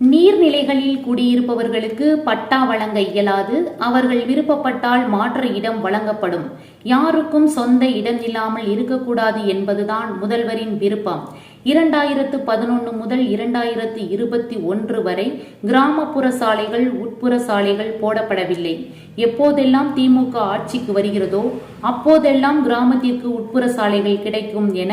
நீர்நிலைகளில் குடியிருப்பவர்களுக்கு பட்டா வழங்க இயலாது அவர்கள் விருப்பப்பட்டால் மாற்று இடம் வழங்கப்படும். யாருக்கும் சொந்த இடம் இல்லாமல் இருக்கக்கூடாது என்பதுதான் முதல்வரின் விருப்பம். இரண்டாயிரத்து பதினொன்று முதல் இரண்டாயிரத்து இருபத்தி ஒன்று வரை கிராமப்புற சாலைகள் உட்புற சாலைகள் போடப்படவில்லை. எப்போதெல்லாம் திமுக ஆட்சிக்கு வருகிறதோ அப்போதெல்லாம் கிராமத்திற்கு உட்புற சாலைகள் கிடைக்கும் என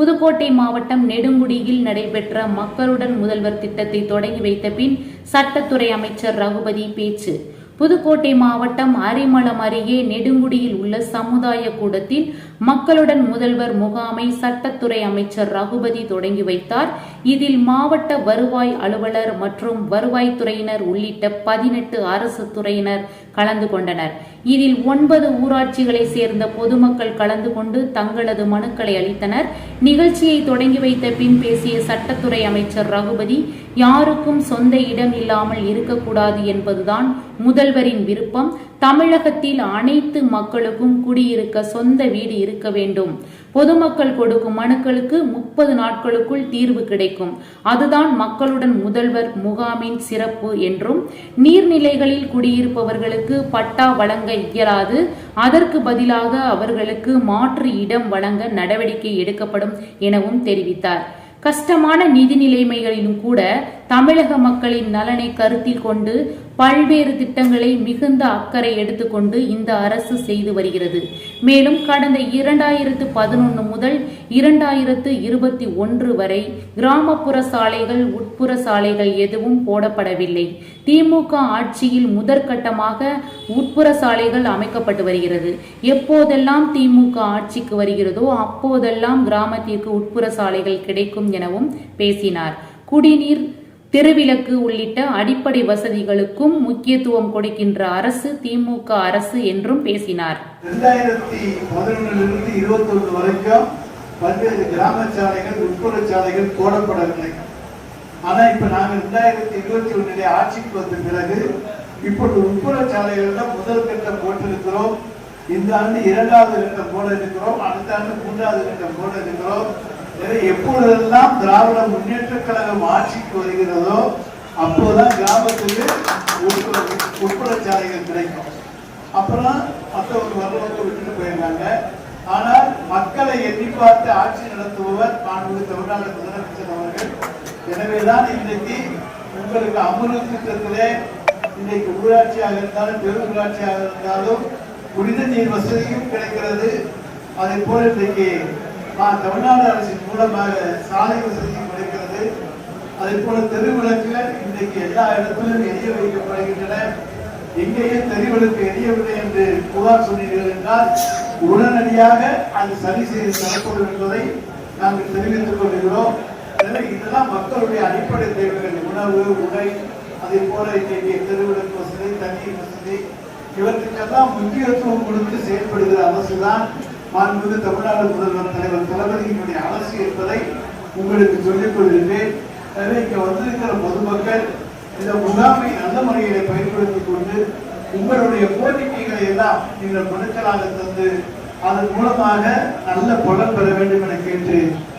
புதுக்கோட்டை மாவட்டம் நெடுங்குடியில் நடைபெற்ற மக்களுடன் முதல்வர் திட்டத்தை தொடங்கி வைத்த பின் சட்டத்துறை அமைச்சர் ரகுபதி பேச்சு. புதுக்கோட்டை மாவட்டம் அரிமளம் அருகே நெடுங்குடியில் உள்ள சமுதாய கூடத்தில் மக்களுடன் முதல்வர் முகாமை சட்டத்துறை அமைச்சர் ரகுபதி தொடங்கி வைத்தார். இதில் மாவட்ட வருவாய் அலுவலர் மற்றும் வருவாய்த்துறையினர் உள்ளிட்ட பதினெட்டு அரசு துறையினர் கலந்து கொண்டனர். இதில் ஒன்பது ஊராட்சிகளை சேர்ந்த பொதுமக்கள் கலந்து கொண்டு தங்களது மனுக்களை அளித்தனர். நிகழ்ச்சியை தொடங்கி வைத்த பின் பேசிய சட்டத்துறை அமைச்சர் ரகுபதி யாருக்கும் சொந்த இடம் இல்லாமல் இருக்கக்கூடாது என்பதுதான் முதல்வரின் விருப்பம். தமிழகத்தில் அனைத்து மக்களுக்கும் குடியிருக்க சொந்த வீடு இருக்க வேண்டும். பொதுமக்கள் கொடுக்கும் மனுக்களுக்கு முப்பது நாட்களுக்குள் தீர்வு கிடைக்கும். அதுதான் மக்களுடன் முதல்வர் முகாமின் சிறப்பு என்றும் நீர்நிலைகளில் குடியிருப்பவர்களுக்கு பட்டா வழங்க இயலாது அதற்கு பதிலாக அவர்களுக்கு மாற்று இடம் வழங்க நடவடிக்கை எடுக்கப்படும் எனவும் தெரிவித்தார். கஷ்டமான நிதி நிலைமைகளிலும் கூட தமிழக மக்களின் நலனை கருத்தில் கொண்டு பல்வேறு திட்டங்களை மிகுந்த அக்கறை எடுத்துக்கொண்டு இந்த அரசு செய்து வருகிறது. மேலும் கடந்த இரண்டாயிரத்து பதினொன்று முதல் இரண்டாயிரத்து இருபத்தி ஒன்று வரை கிராமப்புற சாலைகள் உட்புற சாலைகள் எதுவும் போடப்படவில்லை. திமுக ஆட்சியில் முதற்கட்டமாக உட்புற சாலைகள் அமைக்கப்பட்டு வருகிறது. எப்போதெல்லாம் திமுக ஆட்சிக்கு வருகிறதோ அப்போதெல்லாம் கிராமத்திற்கு உட்புற சாலைகள் கிடைக்கும் எனவும் பேசினார். குடிநீர் தெருவிளக்கு உள்ளிட்ட அடிப்படை வசதிகளுக்கும் முக்கியத்துவம் கொடுக்கின்ற அரசு திமுக அரசு என்றும் பேசினார். இரண்டாயிரத்தி பதினொன்னிலிருந்து இருபத்தி ஒன்று வரைக்கும் பல்வேறு கிராம சாலைகள் உட்புற சாலைகள் போடப்படவில்லை. ஆனா இப்ப நாங்க ரெண்டாயிரத்தி இருபத்தி ஒன்னிலே ஆட்சிக்கு வந்த பிறகு இப்பொழுது உட்புற சாலைகள் தான் முதல் கட்டம் போட்டிருக்கிறோம். இந்த ஆண்டு இரண்டாவது கட்டம் போட இருக்கிறோம் அடுத்த ஆண்டு மூன்றாவது கட்டம் போட இருக்கிறோம் எப்பொழுதெல்லாம் திராவிட முன்னேற்ற கழகம் ஆட்சிக்கு வருகிறதோ அப்போதான் கிராமத்துக்கு உட்புற சாலைகள் கிடைக்கும். அப்புறம் மற்றவங்க வர்றவங்க விட்டுட்டு போயிருந்தாங்க ஆனால் மக்களை எண்ணி பார்த்து ஆட்சி நடத்துபவர் மாண்புமிகு தமிழ்நாடு முதலமைச்சர் அவர்கள். எனவேதான் இன்றைக்கு உங்களுக்கு அமுல் திட்டத்திலே இன்றைக்கு ஊராட்சியாக இருந்தாலும் பெருஊராட்சியாக இருந்தாலும் குடித நீர் வசதியும் கிடைக்கிறது. அதே போல இன்றைக்கு தமிழ்நாடு அரசின் மூலமாக சாலை வசதியும் கிடைக்கிறது. அதே போல தெருவிளக்கில் இன்றைக்கு எல்லா இடத்திலும் எரிய வைக்கப்படுகின்றன. எங்கேயும் தெருவிளக்கு எரியவில்லை என்று புகார் சொன்னீர்கள் என்றால் உடனடியாக அது சரி செய்து தரப்படும் என்பதை நாங்கள் தெரிவித்துக் கொள்கிறோம். இதெல்லாம் மக்களுடைய அடிப்படை தேவைகள் உணவு உடை அதே போல இன்றைக்கு தெருவிளக்கு வசதி தண்ணீர் வசதி இவற்றுக்கெல்லாம் முக்கியத்துவம் கொடுத்து செயல்படுகிற அரசு தான் மாண்புமிகு தமிழ்நாடு முதல்வர் தலைவர் தளபதியினுடைய அரசு என்பதை உங்களுக்கு சொல்லிக் கொள்கின்றேன் எனவே இங்கே வந்திருக்கிற பொதுமக்கள் இந்த முகாமை நல்ல முறையிலே பயன்படுத்திக் கொண்டு உங்களுடைய கோரிக்கைகளை எல்லாம் நீங்கள் மனுக்களாக தந்து அதன் மூலமாக நல்ல பலன் பெற வேண்டும் என கேட்டு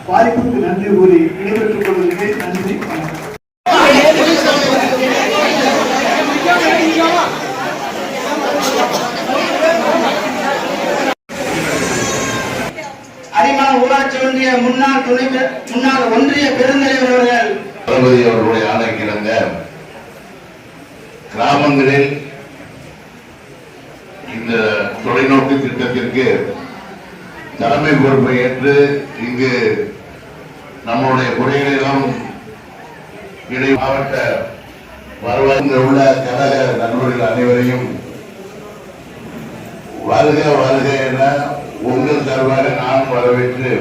வாய்ப்புக்கு நன்றி கூறி விடைபெற்றுக் கொள்கிறேன். நன்றி வணக்கம். ஊராட்சி முன்னாள் துணை முன்னாள் ஒன்றிய பெருந்தலைவர் அவர்கள். தளபதி அவர்களுடைய ஆணைக்கிணங்க கிராமங்களில் இந்த தொலைநோக்கு திட்டத்திற்கு தலைமை பொறுப்பை ஏற்று இங்கு நம்மளுடைய குறைகளிலும் இடை மாவட்ட வருவாய் உள்ள கழக நண்பர்கள் அனைவரையும் வருக வருக என உங்கள் தருவாக நான் வரவேற்று